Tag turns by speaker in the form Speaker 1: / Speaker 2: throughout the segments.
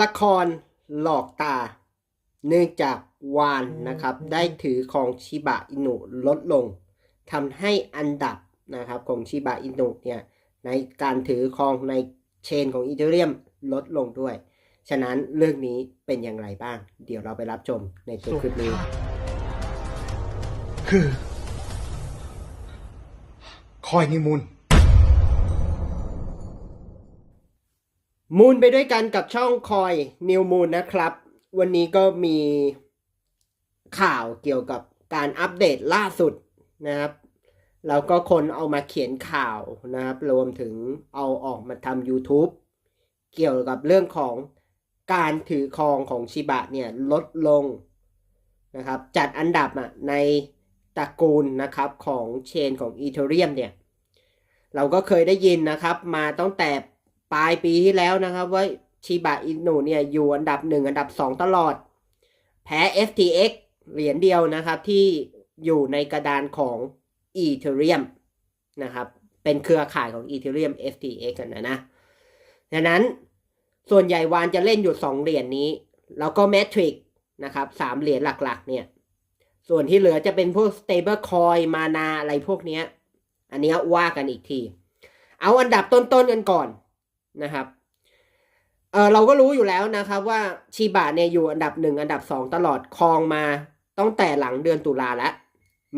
Speaker 1: ละครหลอกตา เนื่องจากวานนะครับ ได้ถือของชิบะอินุลดลงทำให้อันดับนะครับของชิบะอินุเนี่ยในการถือครองในเชนของอีเทเรียมลดลงด้วย ฉะนั้นเรื่องนี้เป็นอย่างไรบ้าง เดี๋ยวเราไปรับชมในตัวคลิปนี้
Speaker 2: คือ คอยนิมุน
Speaker 1: มูนไปด้วยกันกับช่องคอยนิวมูนนะครับ วันนี้ก็มีข่าวเกี่ยวกับการอัปเดตล่าสุดนะครับ แล้วก็คนเอามาเขียนข่าวนะครับ รวมถึงเอาออกมาทำ YouTube เกี่ยวกับเรื่องของการถือครองของชิบะเนี่ยลดลงนะครับ จัดอันดับอะในตระกูลนะครับของเชนของอีเทเรียมเนี่ย เราก็เคยได้ยินนะครับมาตั้งแต่ ปลายปีที่แล้วนะครับ ว่าชิบะอินุเนี่ยอยู่อันดับหนึ่งอันดับสองตลอด แพ้ FTX เหรียญเดียวนะครับที่อยู่ในกระดานของ Ethereum นะครับ เป็นเครือข่ายของ Ethereum FTX กันนะนะดังนั้นส่วนใหญ่วานจะเล่นอยู่สองเหรียญนี้ แล้วก็ Matrix นะครับสามเหรียญหลักๆ เนี่ย ส่วนที่เหลือจะเป็นพวก stable coin มานาอะไรพวกเนี้ย อันนี้ว่ากันอีกที เอาอันดับต้นๆกันก่อน นะครับเออเราก็รู้อยู่แล้วนะครับว่าชีบะเนี่ยอยู่อันดับหนึ่งอันดับสองตลอดครองมาตั้งแต่หลังเดือนตุลาแล้ว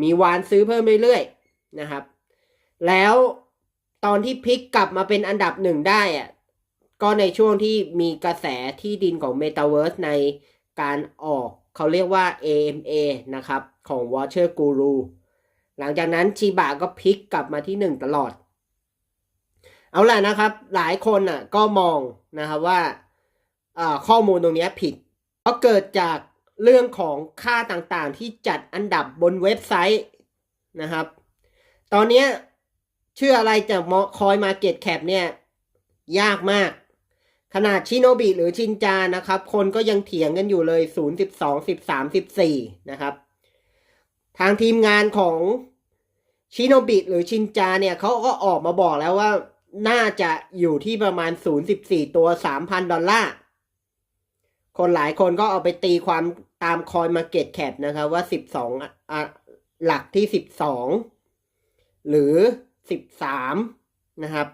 Speaker 1: มีวานซื้อเพิ่มเรื่อยๆนะครับ แล้วตอนที่พลิกกลับมาเป็นอันดับหนึ่งได้อะก็ในช่วงที่มีกระแสที่ดินของ Metaverse ในการออกเขาเรียกว่า AMA นะครับ ของ Watcher Guru หลังจากนั้นชีบะก็พลิกกลับมาที่หนึ่งตลอด เอาล่ะนะครับ หลายคนอะก็มองนะครับว่าข้อมูลตรงนี้ผิด เพราะเกิดจากเรื่องของค่าต่างๆ ที่จัดอันดับบนเว็บไซต์นะครับ ตอนนี้เชื่ออะไรจากมอคอยมาเก็ตแคปเนี่ยยากมาก ขนาดชิโนบิหรือชินจานะครับ คนก็ยังเถียงกันอยู่เลย 0 12 13 14 นะครับ ทางทีมงานของชิโนบิหรือชินจาเนี่ยเขาก็ออกมาบอกแล้วว่า น่าจะอยู่ที่ประมาณ 0.14 ตัว 3,000 ดอลลาร์ คนหลายคนก็เอาไปตีความตามคอยมาเก็ตแคปนะครับว่า 12อะหลักที่ 12 หรือ 13 นะครับ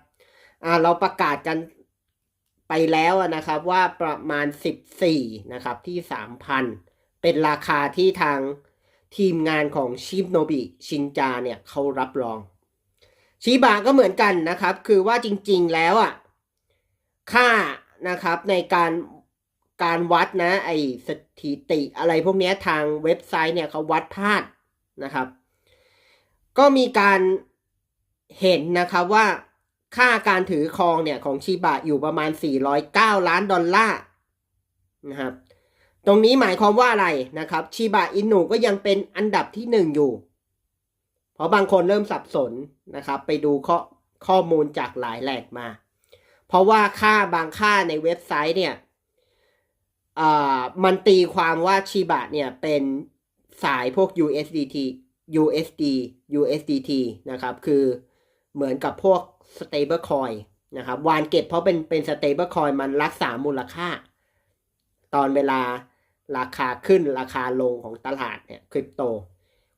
Speaker 1: อ่าเราประกาศกันไปแล้วนะครับว่าประมาณ 14 นะครับที่ 3,000 เป็นราคาที่ทางทีมงานของชิโนบิชินจาเนี่ยเขารับรอง ชิบะก็เหมือนกันนะครับ คือว่าจริงๆแล้วอะค่านะครับในการการวัดนะไอสถิติอะไรพวกนี้ทางเว็บไซต์เนี่ยเขาวัดพลาดนะครับ ก็มีการเห็นนะครับว่าค่าการถือครองเนี่ยของชิบะอยู่ประมาณ 409 ล้านดอลลาร์นะครับ ตรงนี้หมายความว่าอะไรนะครับชิบะอินุก็ยังเป็นอันดับที่หนึ่งอยู่ เพราะบางคนเริ่มสับสนนะครับ ไปดูข้อข้อมูลจากหลายแหล่งมา เพราะว่าค่าบางค่าในเว็บไซต์เนี่ยมันตีความว่าชิบะเนี่ยเป็นสายพวก USDT USD USDT นะครับ คือเหมือนกับพวก stable coin นะครับวานเก็บเพราะเป็นเป็น stable coin มันรักษามูลค่า ตอนเวลาราคาขึ้นราคาลงของตลาดเนี่ยคริปโต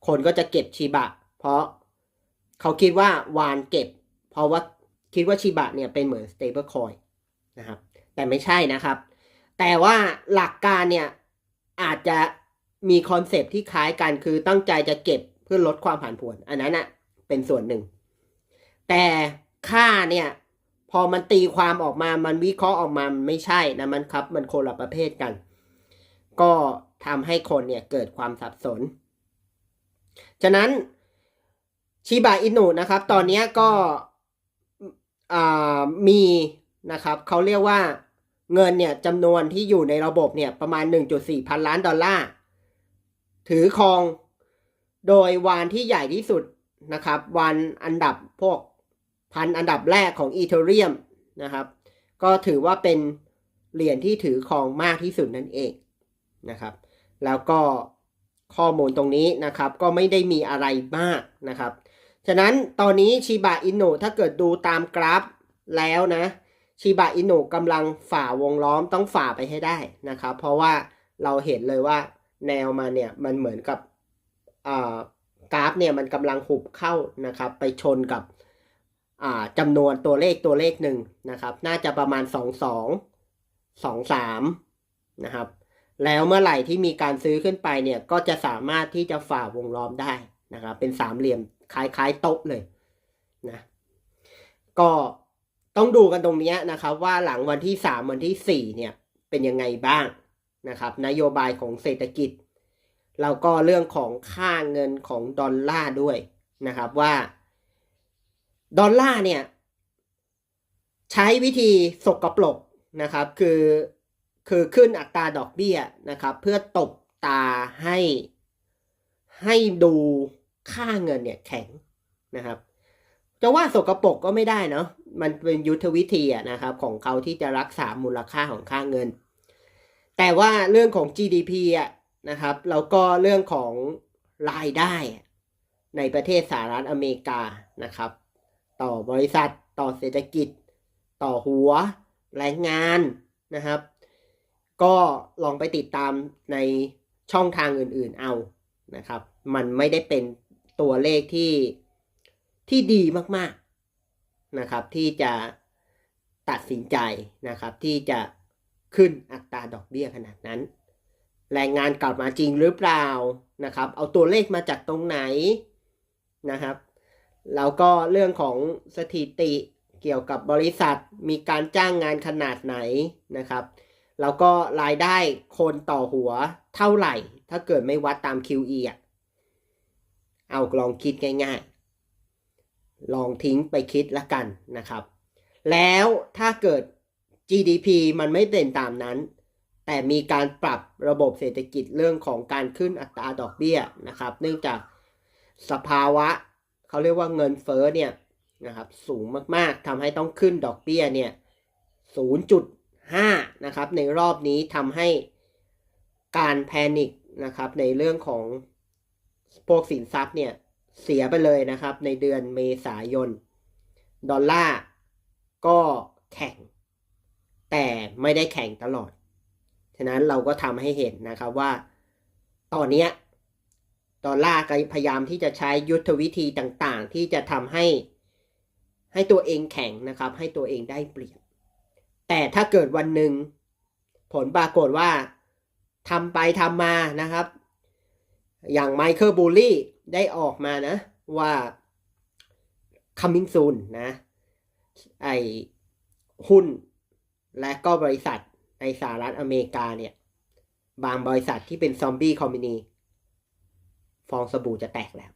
Speaker 1: คนก็จะเก็บชิบะ เพราะเขาคิดว่าวานเก็บ เพราะว่าคิดว่าชิบะเนี่ยเป็นเหมือน stable coin นะครับ แต่ไม่ใช่นะครับ แต่ว่าหลักการเนี่ยอาจจะมีคอนเซปต์ที่คล้ายกันคือตั้งใจจะเก็บเพื่อลดความผันผวน อันนั้นอะเป็นส่วนหนึ่ง แต่ค่าเนี่ยพอมันตีความออกมา มันวิเคราะห์ออกมา มันไม่ใช่นะมันครับ มันคนละประเภทกัน ก็ทำให้คนเนี่ยเกิดความสับสน ฉะนั้น ชิบะอินุนะครับ ตอนนี้ก็มีนะครับเขาเรียกว่าเงินเนี่ยจำนวนที่อยู่ในระบบเนี่ยประมาณ 1.4 พันล้านดอลลาร์ ถือครองโดยวานที่ใหญ่ที่สุดนะครับวันอันดับพวกพันอันดับแรกของอีเทเรียมนะครับ ก็ถือว่าเป็นเหรียญที่ถือครองมากที่สุดนั่นเองนะครับ แล้วก็ข้อมูลตรงนี้นะครับก็ไม่ได้มีอะไรมากนะครับ ฉะนั้นตอนนี้ชิบะอินุถ้าเกิดดูตามกราฟแล้วนะชิบะอินุกำลังฝ่าวงล้อมต้องฝ่าไปให้ได้นะครับ เพราะว่าเราเห็นเลยว่าแนวมาเนี่ยมันเหมือนกับกราฟเนี่ยมันกำลังหุบเข้านะครับ ไปชนกับจำนวนตัวเลขตัวเลขหนึ่งนะครับ น่าจะประมาณสองสองสองสามนะครับ แล้วเมื่อไหร่ที่มีการซื้อขึ้นไปเนี่ยก็จะสามารถที่จะฝ่าวงล้อมได้นะครับ เป็นสามเหลี่ยม คล้ายๆโต๊ะเลยนะก็ต้องดูกันตรงเนี้ยนะครับ ว่าหลังวันที่สามวันที่สี่เนี่ยเป็นยังไงบ้างนะครับ นโยบายของเศรษฐกิจ แล้วก็เรื่องของค่าเงินของดอลลาร์ด้วยนะครับว่าดอลลาร์เนี่ยใช้วิธีสกปรกนะครับ คือคือขึ้นอัตราดอกเบี้ยนะครับ เพื่อตบตาให้ให้ดู ค่าเงินเนี่ยแข็งนะครับ จะว่าสกปรกก็ไม่ได้เนาะมันเป็นยุทธวิธีะนะครับ ของเขาที่จะรักษามูลค่าของค่าเงิน แต่ว่าเรื่องของ GDP อะนะครับแล้วก็เรื่องของรายได้ในประเทศสหรัฐอเมริกานะครับ ต่อบริษัทต่อเศรษฐกิจ ต่อหัวแรงงานนะครับ ก็ลองไปติดตามในช่องทางอื่นๆเอานะครับ มันไม่ได้เป็น ตัวเลขที่ที่ดีมากๆนะครับ ที่จะตัดสินใจนะครับ ที่จะขึ้นอัตราดอกเบี้ยขนาดนั้น แรงงานกลับมาจริงหรือเปล่านะครับ เอาตัวเลขมาจากตรงไหนนะครับแล้วก็เรื่องของสถิติเกี่ยวกับบริษัทมีการจ้างงานขนาดไหนนะครับ แล้วก็รายได้คนต่อหัวเท่าไหร่ ถ้าเกิดไม่วัดตาม QE อะ เอาลองคิดง่ายๆ ลองทิ้งไปคิดละกันนะครับ แล้วถ้าเกิด GDP มันไม่เป็นตามนั้น แต่มีการปรับระบบเศรษฐกิจเรื่องของการขึ้นอัตราดอกเบี้ยนะครับ เนื่องจากสภาวะเขาเรียกว่าเงินเฟ้อเนี่ยนะครับสูงมากๆทำให้ต้องขึ้นดอกเบี้ยเนี่ย 0.5 นะครับ ในรอบนี้ทำให้การแพนิคนะครับในเรื่องของ พวกสินทรัพย์เนี่ยเสียไปเลยนะครับ ในเดือนเมษายน ดอลลาร์ก็แข็งแต่ไม่ได้แข็งตลอด ฉะนั้นเราก็ทำให้เห็นนะครับว่า ตอนนี้ดอลลาร์ก็พยายามที่จะใช้ยุทธวิธีต่างๆ ที่จะทำให้ให้ตัวเองแข็งนะครับ ให้ตัวเองได้เปรียบ แต่ถ้าเกิดวันหนึ่งผลปรากฏว่าทำไปทำมานะครับ อย่างไมเคิลบูลลี่ได้ออกมานะ ว่า coming soon นะ ไอหุ้นและก็บริษัทในสหรัฐอเมริกาเนี่ย บางบริษัทที่เป็นซอมบี้คอมมินีฟองสบู่จะแตกแล้ว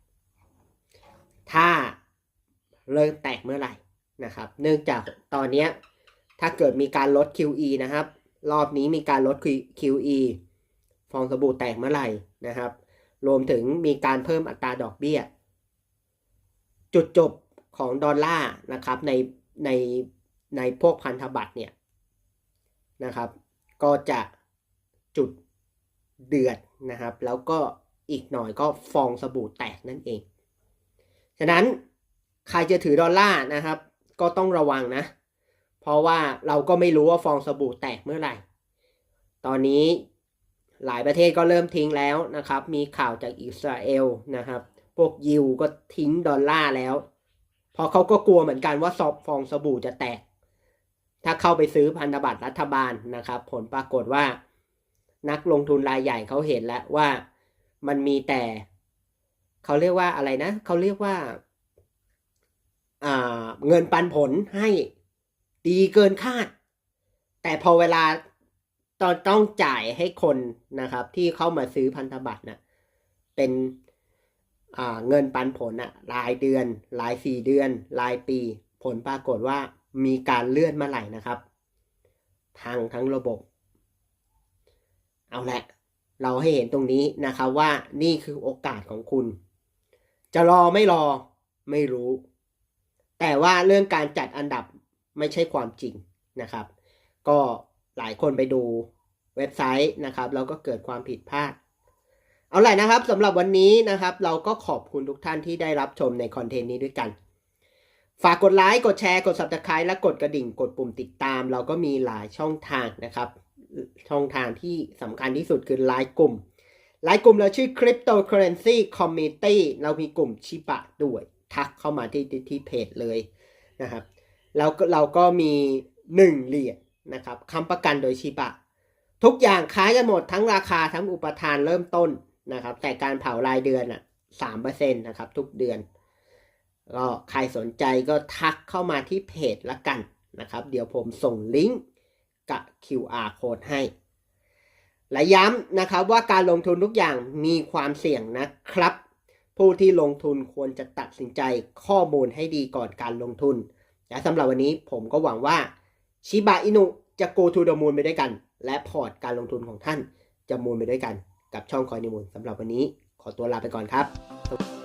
Speaker 1: ถ้าเริ่มแตกเมื่อไหร่นะครับ เนื่องจากตอนนี้ถ้าเกิดมีการลด QE นะครับ รอบนี้มีการลด QE ฟองสบู่แตกเมื่อไหร่นะครับ รวมถึงมีการเพิ่มอัตราดอกเบี้ย จุดจบของดอลลาร์นะครับในในในพวกพันธบัตรเนี่ยนะครับ ก็จะจุดเดือดนะครับ แล้วก็อีกหน่อยก็ฟองสบู่แตกนั่นเอง ฉะนั้นใครจะถือดอลลาร์นะครับ ก็ต้องระวังนะ เพราะว่าเราก็ไม่รู้ว่าฟองสบู่แตกเมื่อไหร่ ตอนนี้ หลายประเทศก็เริ่มทิ้งแล้วนะครับ มีข่าวจากอิสราเอลนะครับ พวกยิวก็ทิ้งดอลลาร์แล้วเพราะเขาก็กลัวเหมือนกันว่าซอบฟองสบู่จะแตก ถ้าเข้าไปซื้อพันธบัตรรัฐบาลนะครับ ผลปรากฏว่า นักลงทุนรายใหญ่เขาเห็นแล้วว่ามันมีแต่เขาเรียกว่าอะไรนะเขาเรียกว่าอ่าเงินปันผลให้ดีเกินคาด แต่พอเวลา ตอนต้องจ่ายให้คนนะครับ ที่เข้ามาซื้อพันธบัตรนะเป็นเงินปันผลอะรายเดือน รายสี่เดือน รายปี ผลปรากฏว่ามีการเลื่อนเมื่อไหร่นะครับ ทางทั้งระบบ เอาละเราให้เห็นตรงนี้นะครับว่านี่คือโอกาสของคุณ จะรอไม่รอไม่รู้ แต่ว่าเรื่องการจัดอันดับไม่ใช่ความจริงนะครับ ก็หลายคนไปดู เว็บไซต์นะครับแล้วก็เกิดความผิดพลาด เอาแหละนะครับสำหรับวันนี้นะครับ เราก็ขอบคุณทุกท่านที่ได้รับชมในคอนเทนต์นี้ด้วยกัน ฝากกดไลค์กดแชร์กด subscribe และกดกระดิ่งกดปุ่มติดตาม เราก็มีหลายช่องทางนะครับ ช่องทางที่สำคัญที่สุดคือไลน์กลุ่มไลน์กลุ่มเราชื่อ Cryptocurrency Community เรามีกลุ่มชิบะด้วยทักเข้ามาที่ที่ที่เพจเลยนะครับแล้วเราก็มี 1 เหรียญนะครับค้ำประกันโดยชิบะ ทุกอย่างคล้ายกันหมดทั้งราคาทั้งอุปทานเริ่มต้นนะครับ แต่การเผารายเดือนอะสามเปอร์เซ็นต์นะครับ ทุกเดือนก็ใครสนใจก็ทักเข้ามาที่เพจละกันนะครับ เดี๋ยวผมส่งลิงก์กับ QR code ให้ และย้ำนะครับว่าการลงทุนทุกอย่างมีความเสี่ยงนะครับ ผู้ที่ลงทุนควรจะตัดสินใจข้อมูลให้ดีก่อนการลงทุน และสำหรับวันนี้ผมก็หวังว่าชิบะอินุ จะ go to the moon ไปด้วยกัน และพอร์ตการลงทุนของท่านจะมูลไปด้วยกัน กับช่องคอยนิมูลสำหรับวันนี้ขอตัวลาไปก่อนครับ